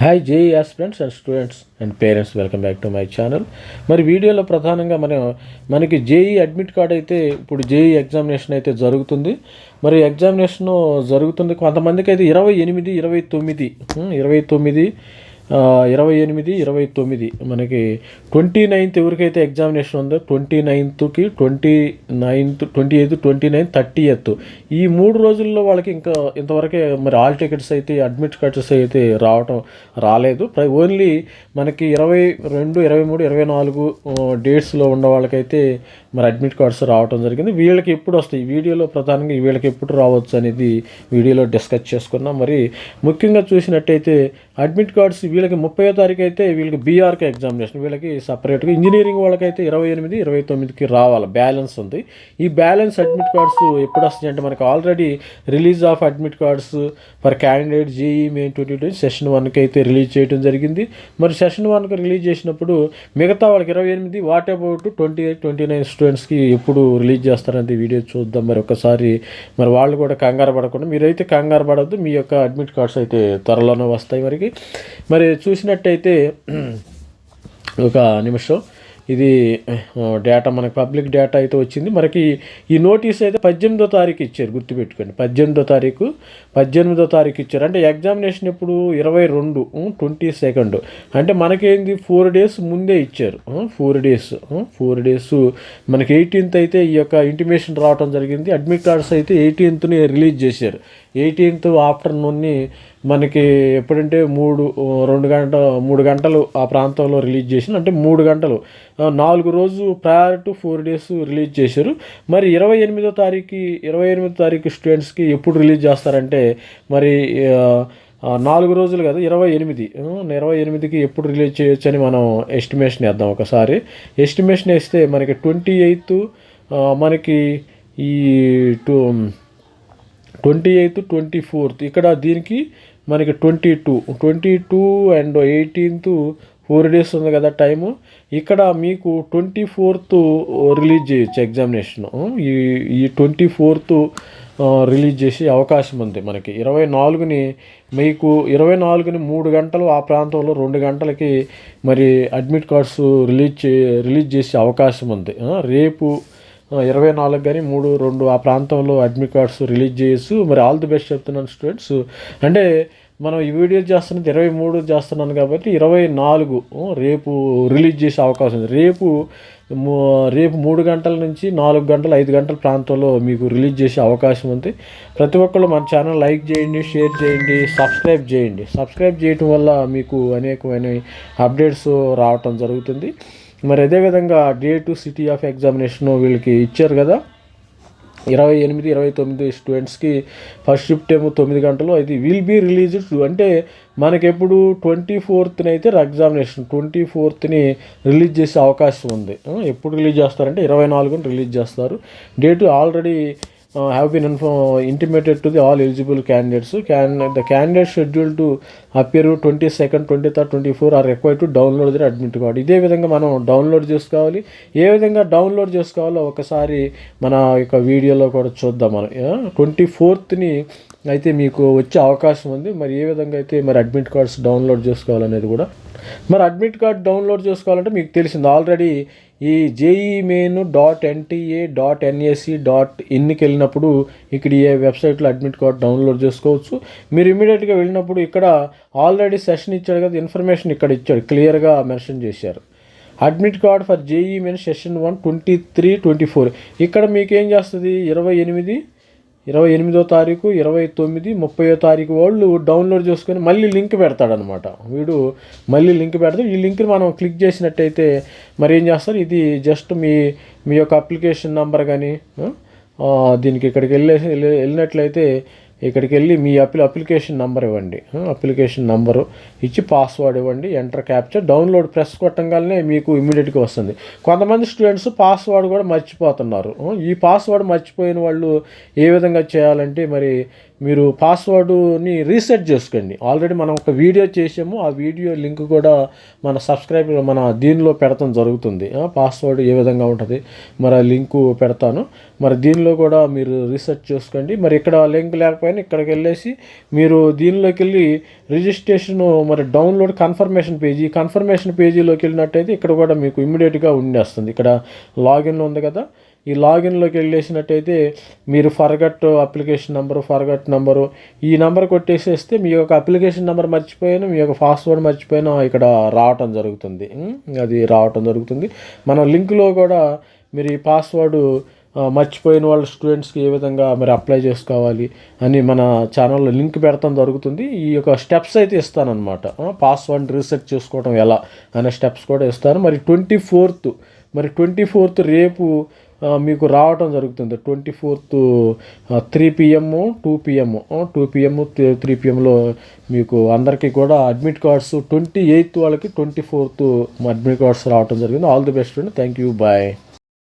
Hi JE friends and students and parents welcome back to my channel మరి వీడియోలో ప్రధానంగా మనం మనకి జేఈ అడ్మిట్ కార్డ్ అయితే ఇప్పుడు జేఈ ఎగ్జామినేషన్ అయితే జరుగుతుంది. మరి ఎగ్జామినేషన్ జరుగుతుంది కొంతమందికి అయితే ఇరవై ఎనిమిది ఇరవై తొమ్మిది ఇరవై తొమ్మిది ఇరవై ఎనిమిది ఇరవై తొమ్మిది. మనకి ట్వంటీ నైన్త్ ఎవరికైతే ఎగ్జామినేషన్ ఉందో twenty నైన్త్కి twenty ninth twenty eighth twenty ninth thirty eighth. ఈ మూడు రోజుల్లో వాళ్ళకి ఇంకా ఇంతవరకే మరి ఆల్ టికెట్స్ అయితే అడ్మిట్ కార్డ్స్ అయితే రావటం రాలేదు. ఓన్లీ మనకి ఇరవై రెండు ఇరవై మూడు ఇరవై నాలుగు డేట్స్లో ఉన్న వాళ్ళకైతే మరి అడ్మిట్ కార్డ్స్ రావటం జరిగింది. వీళ్ళకి ఎప్పుడు వస్తాయి? వీడియోలో ప్రధానంగా వీళ్ళకి ఎప్పుడు రావచ్చు అనేది వీడియోలో డిస్కస్ చేసుకున్నాం మరి ముఖ్యంగా చూసినట్టయితే అడ్మిట్ కార్డ్స్ వీళ్ళకి ముప్పై తారీఖు అయితే వీళ్ళకి బీఆర్కే ఎగ్జామినేషన్ వీళ్ళకి సపరేట్గా ఇంజనీరింగ్ వాళ్ళకైతే ఇరవై ఎనిమిది ఇరవై తొమ్మిదికి రావాలి బ్యాలెన్స్ ఉంది. ఈ బ్యాలెన్స్ అడ్మిట్ కార్డ్స్ ఎప్పుడు వస్తాయి అంటే మనకి already release of admit cards for candidate JEE main twenty twenty session వన్కి అయితే రిలీజ్ చేయడం జరిగింది. మరి సెషన్ వన్కి రిలీజ్ చేసినప్పుడు మిగతా వాళ్ళకి ఇరవై ఎనిమిది what about twenty eight twenty nine స్టూడెంట్స్కి ఎప్పుడు రిలీజ్ చేస్తారనేది వీడియో చూద్దాం మరి ఒకసారి. మరి వాళ్ళు కూడా కంగారు పడకుండా మీరైతే కంగారు పడద్దు మీ యొక్క అడ్మిట్ కార్డ్స్ అయితే త్వరలోనే వస్తాయి మరికి. మరి చూసినట్టయితే ఒక నిమిషం. ఇది డేటా మనకి పబ్లిక్ డేటా అయితే వచ్చింది. మనకి ఈ నోటీస్ అయితే పద్దెనిమిదో తారీఖు ఇచ్చారు గుర్తుపెట్టుకోండి. పద్దెనిమిదో తారీఖు పద్దెనిమిదో తారీఖు ఇచ్చారు. అంటే ఎగ్జామినేషన్ ఇప్పుడు ఇరవై రెండు ట్వంటీ సెకండ్ అంటే మనకేంది? ఫోర్ డేస్ ముందే ఇచ్చారు. ఫోర్ డేస్ ఫోర్ డేస్ మనకి ఎయిటీన్త్ అయితే ఈ యొక్క ఇంటిమేషన్ రావడం జరిగింది. అడ్మిట్ కార్డ్స్ అయితే ఎయిటీన్త్ని రిలీజ్ చేశారు. ఎయిటీన్త్ ఆఫ్టర్నూన్ని మనకి ఎప్పుడంటే మూడు రెండు గంట మూడు గంటలు ఆ ప్రాంతంలో రిలీజ్ చేసిన అంటే మూడు గంటలు. నాలుగు రోజు prior to four days release చేశారు. మరి ఇరవై ఎనిమిదో తారీఖు ఇరవై ఎనిమిదో తారీఖు స్టూడెంట్స్కి ఎప్పుడు రిలీజ్ చేస్తారంటే మరి నాలుగు రోజులు కదా ఇరవై ఎనిమిది. ఇరవై ఎనిమిదికి ఎప్పుడు రిలీజ్ చేయొచ్చు అని మనం ఎస్టిమేషన్ వేద్దాం ఒకసారి. ఎస్టిమేషన్ వేస్తే మనకి ట్వంటీ ఎయిత్ మనకి ఈ two twenty eighth twenty fourth ఇక్కడ దీనికి మనకి twenty two. Twenty two and eighteenth four days ఉంది కదా టైము ఇక్కడ మీకు ట్వంటీ ఫోర్త్ రిలీజ్ చేయొచ్చు ఎగ్జామినేషన్ ఈ ఈ ట్వంటీ ఫోర్త్ రిలీజ్ చేసే అవకాశం ఉంది మనకి. ఇరవై నాలుగుని మీకు ఇరవై నాలుగుని మూడు గంటలు ఆ ప్రాంతంలో రెండు గంటలకి మరి అడ్మిట్ కార్డ్స్ రిలీజ్ చే రిలీజ్ చేసే అవకాశం ఉంది. రేపు ఇరవై నాలుగు కానీ మూడు రెండు ఆ ప్రాంతంలో అడ్మిట్ కార్డ్స్ రిలీజ్ చేయొచ్చు మరి ఆల్ ది బెస్ట్ చెప్తున్నాను స్టూడెంట్స్ అంటే మనం ఈ వీడియో చేస్తున్నది ఇరవై మూడు చేస్తున్నాను కాబట్టి ఇరవై నాలుగు రేపు రిలీజ్ చేసే అవకాశం ఉంది. రేపు రేపు మూడు గంటల నుంచి నాలుగు గంటలు ఐదు గంటల ప్రాంతంలో మీకు రిలీజ్ చేసే అవకాశం ఉంది. ప్రతి ఒక్కళ్ళు మన ఛానల్ లైక్ చేయండి షేర్ చేయండి సబ్స్క్రైబ్ చేయండి. సబ్స్క్రైబ్ చేయటం వల్ల మీకు అనేకమైన అప్డేట్స్ రావటం జరుగుతుంది. మరి అదేవిధంగా డేటు సిటీ ఆఫ్ ఎగ్జామినేషన్ వీళ్ళకి ఇచ్చారు కదా. ఇరవై ఎనిమిది ఇరవై తొమ్మిది స్టూడెంట్స్కి ఫస్ట్ షిఫ్ట్ ఏమో తొమ్మిది గంటలు. అది విల్ బీ రిలీజ్డ్ అంటే మనకెప్పుడు ట్వంటీ ఫోర్త్ని అయితే ఎగ్జామినేషన్ ట్వంటీ ఫోర్త్ని రిలీజ్ చేసే అవకాశం ఉంది. ఎప్పుడు రిలీజ్ చేస్తారంటే ఇరవై నాలుగుని రిలీజ్ చేస్తారు. Date already have been inform intimated to the all eligible candidates can the candidate schedule to appear twenty second twenty third twenty four are require to download the admit card ఇదే విధంగా మనం download చేసుకోవాలి. ఏ విధంగా download చేసుకోవాలో ఒకసారి మన యొక్క వీడియోలో కూడా చూద్దాం మనం. ట్వంటీ ఫోర్త్ని అయితే మీకు వచ్చే అవకాశం ఉంది. మరి ఏ విధంగా అయితే మరి అడ్మిట్ కార్డ్స్ డౌన్లోడ్ చేసుకోవాలనేది కూడా. మరి అడ్మిట్ కార్డ్ డౌన్లోడ్ చేసుకోవాలంటే మీకు తెలిసింది. ఆల్రెడీ ఈ JEE main dot NTA dot NAC dot ఇన్కి వెళ్ళినప్పుడు ఇక్కడ ఏ వెబ్సైట్లో అడ్మిట్ కార్డ్ డౌన్లోడ్ చేసుకోవచ్చు. మీరు ఇమీడియట్గా వెళ్ళినప్పుడు ఇక్కడ ఆల్రెడీ సెషన్ ఇచ్చాడు కదా ఇన్ఫర్మేషన్ ఇక్కడ ఇచ్చాడు క్లియర్గా మెన్షన్ చేశారు. Admit card for JEE main session one twenty three twenty four. ఇక్కడ మీకు ఏం చేస్తుంది? ఇరవై ఎనిమిది ఇరవై ఎనిమిదో తారీఖు ఇరవై తొమ్మిది ముప్పయో తారీఖు వాళ్ళు డౌన్లోడ్ చేసుకొని మళ్ళీ లింక్ పెడతాడనమాట. వీడు మళ్ళీ లింక్ పెడతాడు. ఈ లింక్ని మనం క్లిక్ చేసినట్టయితే మరి ఏం చేస్తారు? ఇది జస్ట్ మీ మీ యొక్క అప్లికేషన్ నెంబర్ కానీ దీనికి ఇక్కడికి వెళ్ళేసి వెళ్ళినట్లయితే ఇక్కడికి వెళ్ళి మీ అప్లి అప్లికేషన్ నెంబర్ ఇవ్వండి. అప్లికేషన్ నెంబరు ఇచ్చి పాస్వర్డ్ ఇవ్వండి. ఎంటర్ క్యాప్చర్ డౌన్లోడ్ ప్రెస్ కొట్టంగానే మీకు ఇమీడియట్గా వస్తుంది. కొంతమంది స్టూడెంట్స్ పాస్వర్డ్ కూడా మర్చిపోతున్నారు. ఈ పాస్వర్డ్ మర్చిపోయిన వాళ్ళు ఏ విధంగా చేయాలంటే మరి మీరు పాస్వర్డ్ని రీసెట్ చేసుకోండి. ఆల్రెడీ మనం ఒక వీడియో చేసాము. ఆ వీడియో లింక్ కూడా మన సబ్స్క్రైబర్ మన దీనిలో పెడతాం జరుగుతుంది. ఆ, పాస్వర్డ్ ఏ విధంగా ఉంటుంది? మరి ఆ లింకు పెడతాను. మరి దీనిలో కూడా మీరు రీసెర్చ్ చేసుకోండి. మరి ఇక్కడ లింక్ లేకపోయినా ఇక్కడికి వెళ్ళేసి మీరు దీనిలోకి వెళ్ళి రిజిస్ట్రేషన్ మరి డౌన్లోడ్ కన్ఫర్మేషన్ పేజీ కన్ఫర్మేషన్ పేజీలోకి వెళ్ళినట్టయితే ఇక్కడ కూడా మీకు ఇమ్మీడియట్గా ఉండేస్తుంది. ఇక్కడ లాగిన్ ఉంది కదా. ఈ లాగిన్లోకి వెళ్ళేసినట్టయితే మీరు forgot application number forgot number ఈ నెంబర్ కొట్టేసేస్తే మీ యొక్క అప్లికేషన్ నెంబర్ మర్చిపోయినా మీ యొక్క పాస్వర్డ్ మర్చిపోయినా ఇక్కడ రావటం జరుగుతుంది. అది రావటం జరుగుతుంది. మన లింక్లో కూడా మీరు ఈ పాస్వర్డ్ మర్చిపోయిన వాళ్ళ స్టూడెంట్స్కి ఏ విధంగా మరి అప్లై చేసుకోవాలి అని మన ఛానల్లో లింక్ పెడతాం జరుగుతుంది. ఈ యొక్క స్టెప్స్ అయితే ఇస్తానమాట పాస్వర్డ్ రీసెట్ చేసుకోవడం ఎలా అనే స్టెప్స్ కూడా ఇస్తాను. మరి ట్వంటీ ఫోర్త్ మరి ట్వంటీ ఫోర్త్ రేపు మీకు రావటం జరుగుతుంది. Twenty fourth three PM two PM two PM three పిఎంలో మీకు అందరికీ కూడా అడ్మిట్ కార్డ్స్ ట్వంటీ ఎయిత్ వాళ్ళకి ట్వంటీ ఫోర్త్ అడ్మిట్ కార్డ్స్ రావటం జరిగింది. ఆల్ ది బెస్ట్ అండి థ్యాంక్ యూ బాయ్